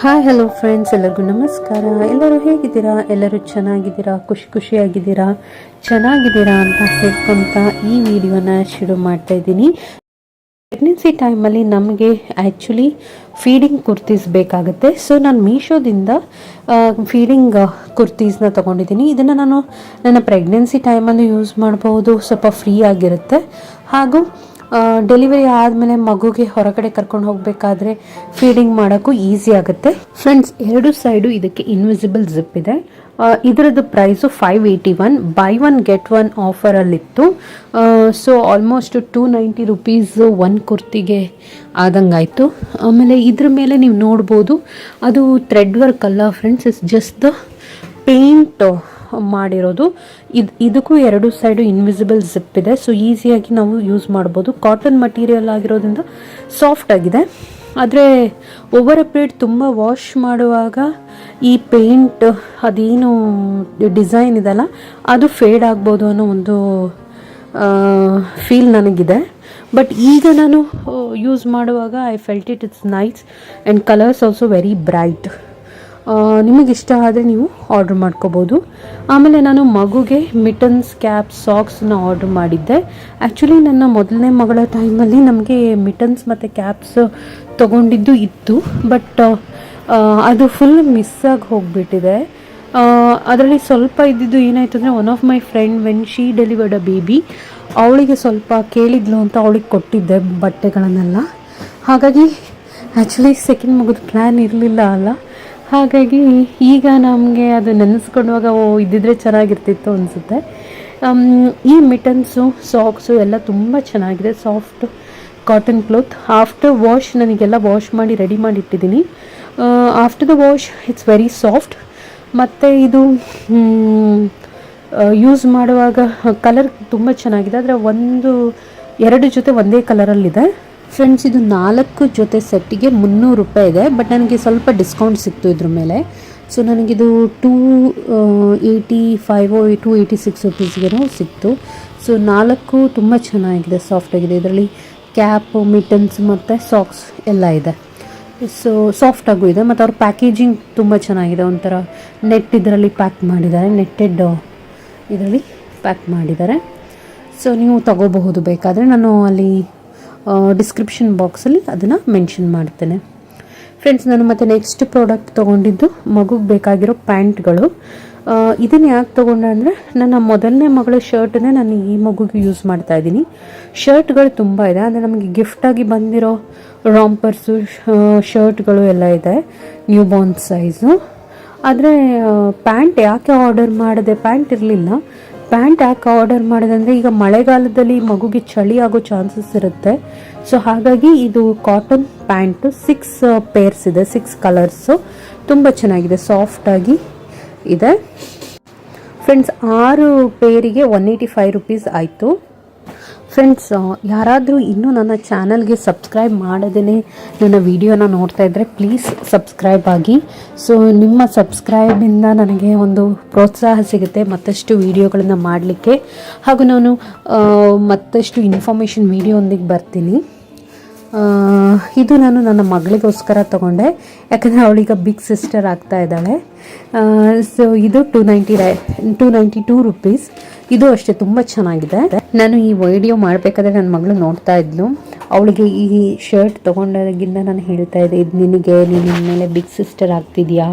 Hi hello friends ಎಲ್ಲರಿಗೂ ನಮಸ್ಕಾರ. ಎಲ್ಲರೂ ಹೇಗಿದ್ದೀರಾ? ಎಲ್ಲರೂ ಚೆನ್ನಾಗಿದ್ದೀರಾ? ಖುಷಿ ಖುಷಿಯಾಗಿದ್ದೀರಾ? ಚೆನ್ನಾಗಿದ್ದೀರಾ ಅಂತ ಹೇಳ್ಕೊಂತ ಈ ವಿಡಿಯೋನ ಶುರು ಮಾಡ್ತಾ ಇದ್ದೀನಿ. ಪ್ರೆಗ್ನೆನ್ಸಿ ಟೈಮಲ್ಲಿ ನಮಗೆ ಆ್ಯಕ್ಚುಲಿ ಫೀಡಿಂಗ್ ಕುರ್ತೀಸ್ ಬೇಕಾಗುತ್ತೆ. ಸೊ ನಾನು ಮೀಶೋದಿಂದ ಫೀಡಿಂಗ್ ಕುರ್ತೀಸ್ನ ತೊಗೊಂಡಿದ್ದೀನಿ. ಇದನ್ನು ನಾನು, ನನ್ನ ಪ್ರೆಗ್ನೆನ್ಸಿ ಟೈಮಲ್ಲಿ ಯೂಸ್ ಮಾಡ್ಬೋದು. ಸ್ವಲ್ಪ ಫ್ರೀ ಆಗಿರುತ್ತೆ. ಹಾಗೂ ಡೆಲಿವರಿ ಆದಮೇಲೆ ಮಗುಗೆ ಹೊರಗಡೆ ಕರ್ಕೊಂಡು ಹೋಗಬೇಕಾದ್ರೆ ಫೀಡಿಂಗ್ ಮಾಡೋಕ್ಕೂ ಈಸಿ ಆಗುತ್ತೆ. ಫ್ರೆಂಡ್ಸ್ ಎರಡು ಸೈಡು ಇದಕ್ಕೆ ಇನ್ವಿಸಿಬಲ್ ಜಿಪ್ ಇದೆ. ಇದರದ್ದು price five eighty one buy one get one ಆಫರಲ್ಲಿತ್ತು so almost two ninety rupees one ಕುರ್ತಿಗೆ ಆದಂಗಾಯಿತು. ಆಮೇಲೆ ಇದ್ರ ಮೇಲೆ ನೀವು ನೋಡ್ಬೋದು, ಅದು ಥ್ರೆಡ್ ವರ್ಕ್ ಅಲ್ಲ friends is just the paint ಮಾಡಿರೋದು. ಇದು, ಇದಕ್ಕೂ ಎರಡು ಸೈಡು ಇನ್ವಿಸಿಬಲ್ ಜಿಪ್ ಇದೆ. ಸೊ ಈಸಿಯಾಗಿ ನಾವು ಯೂಸ್ ಮಾಡ್ಬೋದು. ಕಾಟನ್ ಮಟೀರಿಯಲ್ ಆಗಿರೋದ್ರಿಂದ ಸಾಫ್ಟ್ ಆಗಿದೆ. ಆದರೆ ಓವರ್ ಅ ಪೀರಿಯಡ್ ತುಂಬ ವಾಶ್ ಮಾಡುವಾಗ ಈ ಪೇಂಟ್ ಅದೇನು ಡಿಸೈನ್ ಇದೆಲ್ಲ, ಅದು ಫೇಡ್ ಆಗ್ಬೋದು ಅನ್ನೋ ಒಂದು ಫೀಲ್ ನನಗಿದೆ. ಬಟ್ ಈಗ ನಾನು ಯೂಸ್ ಮಾಡುವಾಗ I felt it it's nice and colours also very bright ನಿಮಗೆ ಇಷ್ಟ ಆದರೆ ನೀವು ಆರ್ಡ್ರ್ ಮಾಡ್ಕೋಬೋದು. ಆಮೇಲೆ ನಾನು ಮಗುಗೆ ಮಿಟನ್ಸ್ ಕ್ಯಾಪ್ ಸಾಕ್ಸನ್ನು ಆರ್ಡ್ರ್ ಮಾಡಿದ್ದೆ. ಆ್ಯಕ್ಚುಲಿ ನನ್ನ ಮೊದಲನೇ ಮಗಳ ಟೈಮಲ್ಲಿ ನಮಗೆ ಮಿಟನ್ಸ್ ಮತ್ತು ಕ್ಯಾಪ್ಸ್ ತೊಗೊಂಡಿದ್ದು ಇತ್ತು. ಬಟ್ ಅದು ಫುಲ್ ಮಿಸ್ ಆಗಿ ಹೋಗಿಬಿಟ್ಟಿದೆ. ಅದರಲ್ಲಿ ಸ್ವಲ್ಪ ಇದ್ದಿದ್ದು ಏನಾಯ್ತು ಅಂದರೆ one of my friend when she delivered a baby ಅವಳಿಗೆ ಸ್ವಲ್ಪ ಕೇಳಿದ್ಲು ಅಂತ ಅವಳಿಗೆ ಕೊಟ್ಟಿದ್ದೆ ಬಟ್ಟೆಗಳನ್ನೆಲ್ಲ. ಹಾಗಾಗಿ ಆ್ಯಕ್ಚುಲಿ ಸೆಕೆಂಡ್ ಮಗದ ಪ್ಲ್ಯಾನ್ ಇರಲಿಲ್ಲ ಅಲ್ಲ. ಹಾಗಾಗಿ ಈಗ ನಮಗೆ ಅದು ನೆನೆಸ್ಕೊಂಡಾಗ, ಓ, ಇದ್ದಿದ್ರೆ ಚೆನ್ನಾಗಿರ್ತಿತ್ತು ಅನಿಸುತ್ತೆ. ಈ ಮಿಟನ್ಸು ಸಾಕ್ಸು ಎಲ್ಲ ತುಂಬ ಚೆನ್ನಾಗಿದೆ. Soft cotton cloth after wash ನನಗೆಲ್ಲ ವಾಶ್ ಮಾಡಿ ready ಮಾಡಿಟ್ಟಿದ್ದೀನಿ after the wash it's very soft ಮತ್ತು ಇದು ಯೂಸ್ ಮಾಡುವಾಗ ಕಲರ್ ತುಂಬ ಚೆನ್ನಾಗಿದೆ. ಆದರೆ ಒಂದು, ಎರಡು ಜೊತೆ ಒಂದೇ ಕಲರಲ್ಲಿದೆ ಫ್ರೆಂಡ್ಸ್ ಇದು ನಾಲ್ಕು ಜೊತೆ ಸೆಟ್ಟಿಗೆ ಮುನ್ನೂರು ರೂಪಾಯಿ ಇದೆ ಬಟ್ ನನಗೆ ಸ್ವಲ್ಪ ಡಿಸ್ಕೌಂಟ್ ಸಿಕ್ತು ಇದ್ರ ಮೇಲೆ. ಸೊ ನನಗಿದು two eighty five two eighty six ರುಪೀಸ್ಗೇನೋ ಸಿಕ್ತು. ಸೊ ನಾಲ್ಕು ತುಂಬ ಚೆನ್ನಾಗಿದೆ ಸಾಫ್ಟ್ ಆಗಿದೆ. ಇದರಲ್ಲಿ ಕ್ಯಾಪ್ ಮಿಟನ್ಸ್ ಮತ್ತು ಸಾಕ್ಸ್ ಎಲ್ಲ ಇದೆ. ಸೊ ಸಾಫ್ಟ್ ಆಗೂ ಇದೆ, ಮತ್ತು ಅವ್ರ ಪ್ಯಾಕೇಜಿಂಗ್ ತುಂಬ ಚೆನ್ನಾಗಿದೆ. ಒಂಥರ ನೆಟ್ ಇದರಲ್ಲಿ ಪ್ಯಾಕ್ ಮಾಡಿದ್ದಾರೆ ನೆಟ್ಟೆಡ್ ಇದರಲ್ಲಿ ಪ್ಯಾಕ್ ಮಾಡಿದ್ದಾರೆ. ಸೊ ನೀವು ತಗೋಬಹುದು ಬೇಕಾದರೆ. ನಾನು ಅಲ್ಲಿ ಡಿಸ್ಕ್ರಿಪ್ಷನ್ ಬಾಕ್ಸಲ್ಲಿ ಅದನ್ನು ಮೆನ್ಷನ್ ಮಾಡ್ತೇನೆ. ಫ್ರೆಂಡ್ಸ್ ನಾನು ಮತ್ತೆ ನೆಕ್ಸ್ಟ್ ಪ್ರಾಡಕ್ಟ್ ತೊಗೊಂಡಿದ್ದು ಮಗುಗೆ ಬೇಕಾಗಿರೋ ಪ್ಯಾಂಟ್ಗಳು. ಇದನ್ನು ಯಾಕೆ ತೊಗೊಂಡೆ ಅಂದರೆ ನನ್ನ ಮೊದಲನೇ ಮಗಳ ಶರ್ಟನ್ನೇ ನಾನು ಈ ಮಗುಗೆ ಯೂಸ್ ಮಾಡ್ತಾ ಇದ್ದೀನಿ. ಶರ್ಟ್ಗಳು ತುಂಬ ಇದೆ, ಅಂದರೆ ನಮಗೆ ಗಿಫ್ಟಾಗಿ ಬಂದಿರೋ ರಾಂಪರ್ಸು ಶರ್ಟ್ಗಳು ಎಲ್ಲ ಇದೆ ನ್ಯೂ ಬಾರ್ನ್ ಸೈಜು ಆದರೆ ಪ್ಯಾಂಟ್ ಯಾಕೆ ಆರ್ಡರ್ ಮಾಡಿದೆ? ಪ್ಯಾಂಟ್ ಇರಲಿಲ್ಲ. ಪ್ಯಾಂಟ್ ಯಾಕೆ ಆರ್ಡರ್ ಮಾಡಿದೆ ಅಂದರೆ ಈಗ ಮಳೆಗಾಲದಲ್ಲಿ ಮಗುಗೆ ಚಳಿ ಆಗೋ ಚಾನ್ಸಸ್ ಇರುತ್ತೆ. ಸೊ ಹಾಗಾಗಿ ಇದು ಕಾಟನ್ ಪ್ಯಾಂಟು ಸಿಕ್ಸ್ ಪೇರ್ಸ್ ಇದೆ ಸಿಕ್ಸ್ ಕಲರ್ಸು ತುಂಬ ಚೆನ್ನಾಗಿದೆ ಸಾಫ್ಟಾಗಿ ಇದೆ. ಫ್ರೆಂಡ್ಸ್ ಆರು ಪೇರಿಗೆ ಒನ್ ಏಯ್ಟಿ ಫೈವ್ ರುಪೀಸ್ ಆಯಿತು. ಫ್ರೆಂಡ್ಸ್ ಯಾರಾದರೂ ಇನ್ನೂ ನನ್ನ ಚಾನಲ್ಗೆ ಸಬ್ಸ್ಕ್ರೈಬ್ ಮಾಡದೇ ನನ್ನ ವಿಡಿಯೋನ ನೋಡ್ತಾ ಇದ್ದರೆ ಪ್ಲೀಸ್ ಸಬ್ಸ್ಕ್ರೈಬ್ ಆಗಿ. ಸೊ ನಿಮ್ಮ ಸಬ್ಸ್ಕ್ರೈಬಿಂದ ನನಗೆ ಒಂದು ಪ್ರೋತ್ಸಾಹ ಸಿಗುತ್ತೆ ಮತ್ತಷ್ಟು ವಿಡಿಯೋಗಳನ್ನು ಮಾಡಲಿಕ್ಕೆ. ಹಾಗೂ ನಾನು ಮತ್ತಷ್ಟು ಇನ್ಫಾರ್ಮೇಷನ್ ವಿಡಿಯೋಂದಿಗೆ ಬರ್ತೀನಿ. ಆ, ಇದು ನಾನು ನನ್ನ ಮಗಳಿಗೋಸ್ಕರ ತಗೊಂಡೆ. ಯಾಕಂದರೆ ಅವಳೀಗ ಬಿಗ್ ಸಿಸ್ಟರ್ ಆಗ್ತಾ ಇದ್ದಾಳೆ. ಸೊ ಇದು ಟೂ ನೈಂಟಿ ರೈ ಟೂ ನೈಂಟಿ ಟೂ ರುಪೀಸ್ ಇದು ಅಷ್ಟೇ, ತುಂಬ ಚೆನ್ನಾಗಿದೆ. ನಾನು ಈ ವಿಡಿಯೋ ಮಾಡಬೇಕಾದ್ರೆ ನನ್ನ ಮಗಳು ನೋಡ್ತಾ ಇದ್ಲು. ಅವಳಿಗೆ ಈ ಶರ್ಟ್ ತೊಗೊಂಡಾಗಿಂದ ನಾನು ಹೇಳ್ತಾ ಇದ್ದೆ, ಇದು ನಿನಗೆ, ನೀನು ಮೇಲೆ ಬಿಗ್ ಸಿಸ್ಟರ್ ಆಗ್ತಿದ್ಯಾ?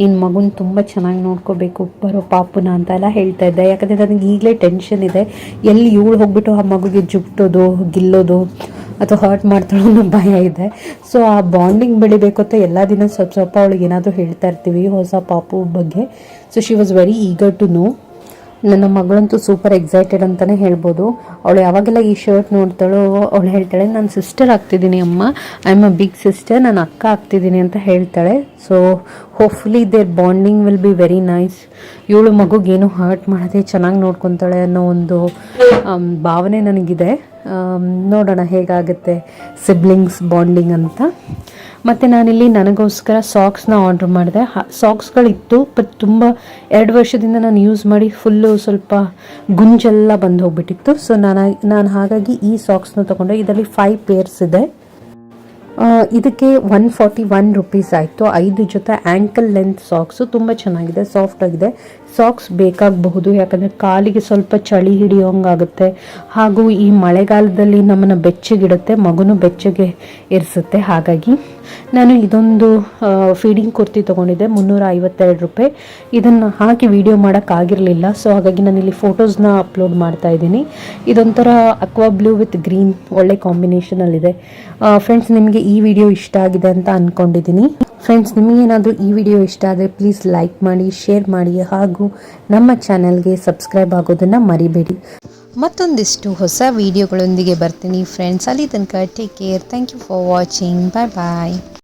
ನಿನ್ನ ಮಗುನ ತುಂಬ ಚೆನ್ನಾಗಿ ನೋಡ್ಕೋಬೇಕು, ಬರೋ ಪಾಪುನ ಅಂತ ಎಲ್ಲ ಹೇಳ್ತಾ ಇದ್ದೆ. ಯಾಕಂದರೆ ನನಗೆ ಈಗಲೇ ಟೆನ್ಷನ್ ಇದೆ. ಎಲ್ಲಿ ಇವಳು ಹೋಗ್ಬಿಟ್ಟು ಆ ಮಗುಗೆ ಜುಬ್ಟೋದು ಗಿಲ್ಲೋದು ಅಥವಾ ಹರ್ಟ್ ಮಾಡ್ತಾಳೋ ಅನ್ನೋ ಭಯ ಇದೆ. ಸೊ ಆ ಬಾಂಡಿಂಗ್ ಬೆಳಿಬೇಕು ಅಂತ ಎಲ್ಲ ದಿನ ಸ್ವಲ್ಪ ಸ್ವಲ್ಪ ಅವಳಿಗೆ ಏನಾದರೂ ಹೇಳ್ತಾ ಇರ್ತೀವಿ ಹೊಸ ಪಾಪು ಬಗ್ಗೆ. So she was very eager to know ನನ್ನ ಮಗಳಂತೂ ಸೂಪರ್ ಎಕ್ಸೈಟೆಡ್ ಅಂತಲೇ ಹೇಳ್ಬೋದು. ಅವಳು ಯಾವಾಗೆಲ್ಲ ಈ ಶರ್ಟ್ ನೋಡ್ತಾಳೋ ಅವಳು ಹೇಳ್ತಾಳೆ, ನಾನು ಸಿಸ್ಟರ್ ಆಗ್ತಿದ್ದೀನಿ ಅಮ್ಮ. I am a big sister ನಾನು ಅಕ್ಕ ಆಗ್ತಿದ್ದೀನಿ ಅಂತ ಹೇಳ್ತಾಳೆ. So hopefully their bonding will be very nice ಇವಳು ಮಗುಗೇನು ಹರ್ಟ್ ಮಾಡದೆ ಚೆನ್ನಾಗಿ ನೋಡ್ಕೊತಾಳೆ ಅನ್ನೋ ಒಂದು ಭಾವನೆ ನನಗಿದೆ. ನೋಡೋಣ ಹೇಗಾಗುತ್ತೆ ಸಿಬ್ಲಿಂಗ್ಸ್ ಬಾಂಡಿಂಗ್ ಅಂತ. ಮತ್ತು ನಾನಿಲ್ಲಿ ನನಗೋಸ್ಕರ ಸಾಕ್ಸ್ನ ಆರ್ಡ್ರ್ ಮಾಡಿದೆ. ಸಾಕ್ಸ್ಗಳಿತ್ತು ಬಟ್ ತುಂಬ ಎರಡು ವರ್ಷದಿಂದ ನಾನು ಯೂಸ್ ಮಾಡಿ ಫುಲ್ಲು ಸ್ವಲ್ಪ ಗುಂಜೆಲ್ಲ ಬಂದು ಹೋಗ್ಬಿಟ್ಟಿತ್ತು. ಸೊ ನಾನು ನಾನು ಹಾಗಾಗಿ ಈ ಸಾಕ್ಸ್ನ ತಗೊಂಡೆ. ಇದರಲ್ಲಿ ಫೈವ್ ಪೇರ್ಸ್ ಇದೆ. ಇದಕ್ಕೆ ಒನ್ ಫಾರ್ಟಿ ಒನ್ ರುಪೀಸ್ ಆಯಿತು. ಐದು ಜೊತೆ ಆ್ಯಂಕಲ್ ಲೆಂತ್ ಸಾಕ್ಸು ತುಂಬ ಚೆನ್ನಾಗಿದೆ ಸಾಫ್ಟ್ ಆಗಿದೆ. ಸಾಕ್ಸ್ ಬೇಕಾಗಬಹುದು, ಯಾಕಂದರೆ ಕಾಲಿಗೆ ಸ್ವಲ್ಪ ಚಳಿ ಹಿಡಿಯೋಂಗಾಗುತ್ತೆ. ಹಾಗೂ ಈ ಮಳೆಗಾಲದಲ್ಲಿ ನಮ್ಮನ್ನು ಬೆಚ್ಚಗಿಡುತ್ತೆ, ಮಗುನೂ ಬೆಚ್ಚಗೆ ಇರಿಸುತ್ತೆ. ಹಾಗಾಗಿ ನಾನು ಇದೊಂದು ಫೀಡಿಂಗ್ ಕುರ್ತಿ ತೊಗೊಂಡಿದ್ದೆ ಮುನ್ನೂರ ಐವತ್ತೆರಡು ರೂಪಾಯಿ. ಇದನ್ನು ಹಾಕಿ ವಿಡಿಯೋ ಮಾಡೋಕ್ಕಾಗಿರಲಿಲ್ಲ ಸೊ ಹಾಗಾಗಿ ನಾನು ಇಲ್ಲಿ ಫೋಟೋಸ್ನ ಅಪ್ಲೋಡ್ ಮಾಡ್ತಾ ಇದ್ದೀನಿ. ಇದೊಂಥರ ಅಕ್ವಾ ಬ್ಲೂ ವಿತ್ ಗ್ರೀನ್ ಒಳ್ಳೆ ಕಾಂಬಿನೇಷನಲ್ಲಿದೆ ಫ್ರೆಂಡ್ಸ್ ನಿಮಗೆ ಈ ವಿಡಿಯೋ ಇಷ್ಟ ಆಗಿದೆ ಅಂತ ಅಂದ್ಕೊಂಡಿದ್ದೀನಿ ಫ್ರೆಂಡ್ಸ್ ನಿಮಗೇನಾದರೂ ಈ ವಿಡಿಯೋ ಇಷ್ಟ ಆದರೆ ಪ್ಲೀಸ್ ಲೈಕ್ ಮಾಡಿ ಶೇರ್ ಮಾಡಿ, ಹಾಗೂ ನಮ್ಮ ಚಾನಲ್ಗೆ ಸಬ್ಸ್ಕ್ರೈಬ್ ಆಗೋದನ್ನು ಮರಿಬೇಡಿ. ಮತ್ತೊಂದಿಷ್ಟು ಹೊಸ ವಿಡಿಯೋಗಳೊಂದಿಗೆ ಬರ್ತೀನಿ. ಫ್ರೆಂಡ್ಸ್ ಅಲ್ಲಿ ತನಕ take care thank you for watching bye bye